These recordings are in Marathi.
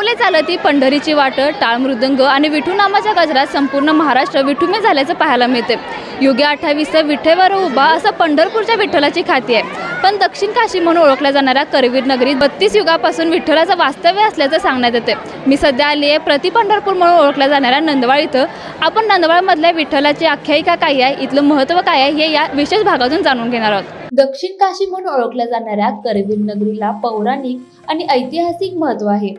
पाऊले चालती पंढरीची वाट टाळ मृदंग आणि विठूनामाच्या गजरात संपूर्ण महाराष्ट्र विठुमे झाल्याचं पाहायला मिळते. युगे अठ्ठावीसचं विठेवर उभा असं पंढरपूरच्या विठ्ठलाची खाती आहे. पण दक्षिण काशी म्हणून ओळखल्या जाणाऱ्या करवीर नगरीत बत्तीस युगापासून विठ्ठलाचं वास्तव्य असल्याचं सांगण्यात येते. मी सध्या आली आहे प्रति पंढरपूर म्हणून ओळखल्या जाणाऱ्या नंदवाळ इथं. आपण नंदवाळमधल्या विठ्ठलाची आख्यायिका काय आहे इथलं महत्त्व काय आहे हे या विशेष भागातून जाणून घेणार आहोत. दक्षिण काशी म्हणून ओळखल्या जाणाऱ्या करवीर नगरीला पौराणिक आणि ऐतिहासिक महत्त्व आहे.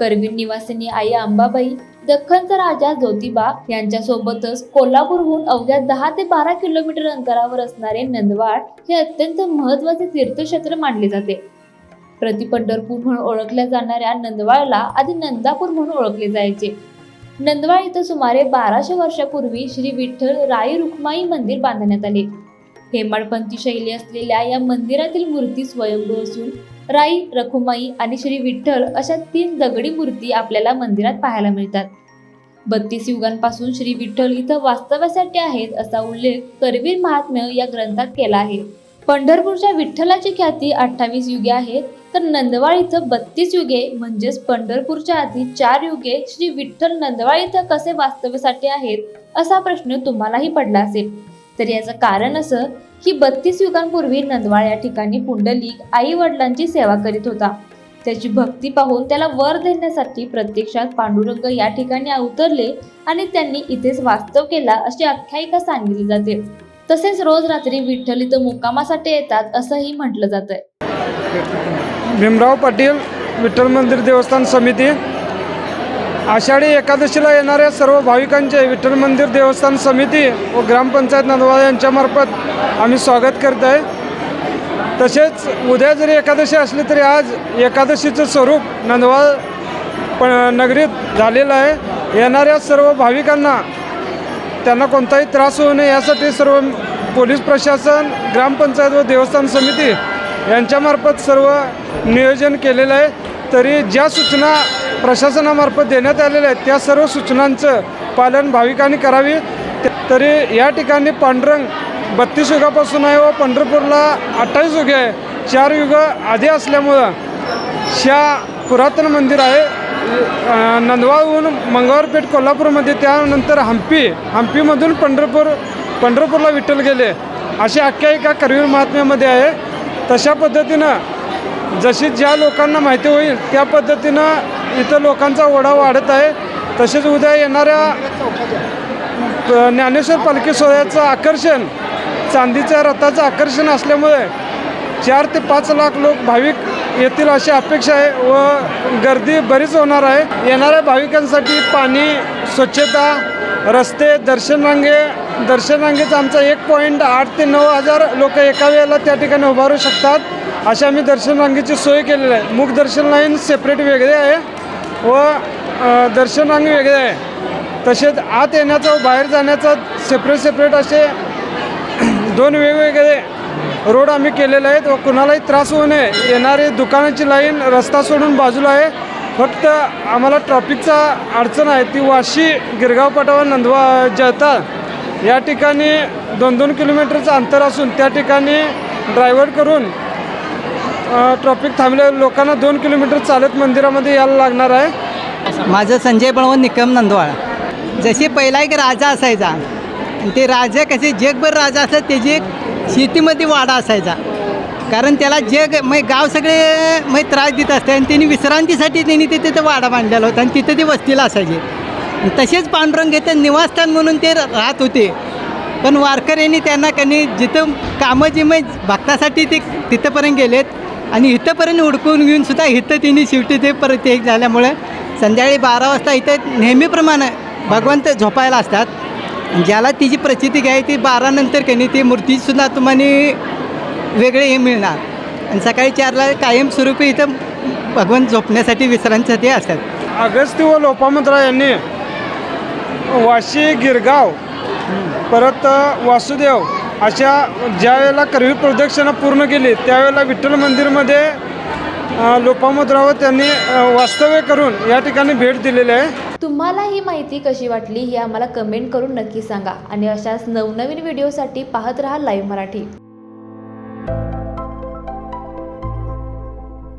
करवीर निवासिनी आई अंबाबाई दख्खनचा राजा ज्योतिबा यांच्यासोबतच कोल्हापूरहून अवघ्या दहा ते बारा किलोमीटर अंतरावर असणारे नंदवाड हे अत्यंत महत्त्वाचे तीर्थक्षेत्र मानले जाते. प्रति पंढरपूर म्हणून ओळखल्या जाणाऱ्या नंदवाळला आधी नंदापूर म्हणून ओळखले जायचे. नंदवाळ इथं सुमारे बाराशे वर्षापूर्वी श्री विठ्ठल राई रुक्माई मंदिर बांधण्यात आले. हेमाडपंथी शैली असलेल्या या मंदिरातील मूर्ती स्वयंभू असून राई रखुमाई आणि श्री विठ्ठल अशा तीन दगडी मूर्ती आपल्याला मंदिरात पाहायला मिळतात. बत्तीस युगांपासून श्री विठ्ठल इथं वास्तव्यासाठी आहेत असा उल्लेख करवीर महात्म्य या ग्रंथात केला आहे. पंढरपूरच्या विठ्ठलाची ख्याती अठ्ठावीस युगे आहे तर नंदवाळ इथं बत्तीस युगे म्हणजेच पंढरपूरच्या आधी चार युगे श्री विठ्ठल नंदवाळ इथं कसे वास्तव्यासाठी आहेत असा प्रश्न तुम्हालाही पडला असेल. तर याचं कारण असं ही बत्तीस युगांपूर्वी नंदवाळ या ठिकाणी पुंडलिक आई वडिलांची सेवा करीत होता. त्याची भक्ती पाहून त्याला वर देण्यासाठी प्रत्यक्षात पांडुरंग या ठिकाणी अवतरले आणि त्यांनी इथेच वास्तव केला अशी आख्यायिका सांगितली जाते. तसेच रोज रात्री विठ्ठल इथं मुक्कामासाठी येतात असंही म्हटलं जातंय. भीमराव पाटील विठ्ठल मंदिर देवस्थान समिती. आषाढी एकादशीला येणाऱ्या सर्व भाविकांचे विठ्ठल मंदिर देवस्थान समिती व ग्रामपंचायत नंदवाळ यांच्यामार्फत आम्ही स्वागत करत आहे. तसेच उद्या जरी एकादशी असली तरी आज एकादशीचं स्वरूप नंदवाळ प नगरीत झालेलं आहे. येणाऱ्या सर्व भाविकांना त्यांना कोणताही त्रास होऊ नये यासाठी सर्व पोलीस प्रशासन ग्रामपंचायत व देवस्थान समिती यांच्यामार्फत सर्व नियोजन केलेलं आहे. तरी ज्या सूचना प्रशासनामार्फत देण्यात आलेल्या आहेत त्या सर्व सूचनांचं पालन भाविकांनी करावी. त- तरी या ठिकाणी पांडुरंग बत्तीस युगापासून आहे व पंढरपूरला अठ्ठावीस युगे आहे. चार युग आधी असल्यामुळं ह्या पुरातन मंदिर आहे. नंदवाहून नंदवाळहून मंगळवारपेठ कोल्हापूरमध्ये त्यानंतर हम्पी हम्पीमधून पंढरपूर पंढरपूरला विठ्ठल गेले. अशी आख्यायिका करवीर महात्म्यामध्ये आहे. तशा पद्धतीनं जशी ज्या लोकांना माहिती होईल त्या पद्धतीनं इथं लोकांचा ओढा वाढत आहे. तसेच उद्या येणाऱ्या ज्ञानेश्वर पालखी सोहळ्याचं आकर्षण चांदीच्या रथाचं आकर्षण असल्यामुळे चार ते पाच लाख लोक भाविक येतील अशी अपेक्षा आहे व गर्दी बरीच होणार आहे. येणाऱ्या भाविकांसाठी पाणी स्वच्छता रस्ते दर्शन रांगे दर्शन रांगेचा आमचा एक पॉईंट आठ ते नऊ हजार लोक एका वेळेला त्या ठिकाणी उभारू शकतात. अशा आम्ही दर्शन रांगेची सोय केलेली आहे. मुख दर्शन लाईन सेपरेट वेगळे आहे. व अ, दर्शन वेगळे आहे. तसेच आत येण्याचा व बाहेर जाण्याचा सेपरेट सेपरेट असे दोन वेगवेगळे रोड आम्ही केलेले आहेत व कुणालाही त्रास होऊ नये. येणारी दुकानाची लाईन रस्ता सोडून बाजूला आहे. फक्त आम्हाला ट्रॅफिकचा अडचण आहे. ती वाशी गिरगाव पाटावर नंदवा जळता या ठिकाणी दोन दोन किलोमीटरचं अंतर असून त्या ठिकाणी ड्रायव्हर करून ट्रॉफिक थांबले. लोकांना दोन किलोमीटर चालत मंदिरामध्ये यायला लागणार आहे. माझं संजय बळवंत निकम नंदवाळ. जसे पहिला एक राजा असायचा आणि ते राजा कसे जगभर राजा असतात त्याची एक शेतीमध्ये वाडा असायचा. कारण त्याला जग मग गाव सगळे मग त्रास देत असते आणि त्यांनी विश्रांतीसाठी त्यांनी तिथे ते वाडा बांधलेला होता आणि तिथं ते वस्तीला असायचे. तसेच पांडुरंग येथे निवासस्थान म्हणून ते राहत होते. पण वारकऱ्यांनी त्यांना कनी जिथं कामं जिमं भक्तासाठी ते तिथंपर्यंत गेलेत. आणि इथंपर्यंत उडकून घेऊन सुद्धा इथं तिने शेवटी ते परत एक झाल्यामुळे संध्याकाळी बारा वाजता इथं नेहमीप्रमाणे भगवंत झोपायला असतात. ज्याला तिची प्रचिती घ्याय ती बारानंतर कनी ती मूर्तीसुद्धा तुम्हाला वेगळे हे मिळणार. आणि सकाळी चारला कायमस्वरूपी इथं भगवंत झोपण्यासाठी विश्रांतीसाठी असतात. अगस्ती व लोपामुद्रा यांनी वाशी गिरगाव परत वासुदेव अशा ज्यावेळेला करवी प्रदक्षिणा पूर्ण केली त्यावेळेला विठ्ठल मंदिरमध्ये लोपामोद रावत त्यांनी वास्तव्य करून या ठिकाणी भेट दिलेली आहे. तुम्हाला ही माहिती कशी वाटली हे आम्हाला कमेंट करून नक्की सांगा. आणि अशाच नवनवीन व्हिडिओसाठी पाहत राहा लाईव्ह मराठी.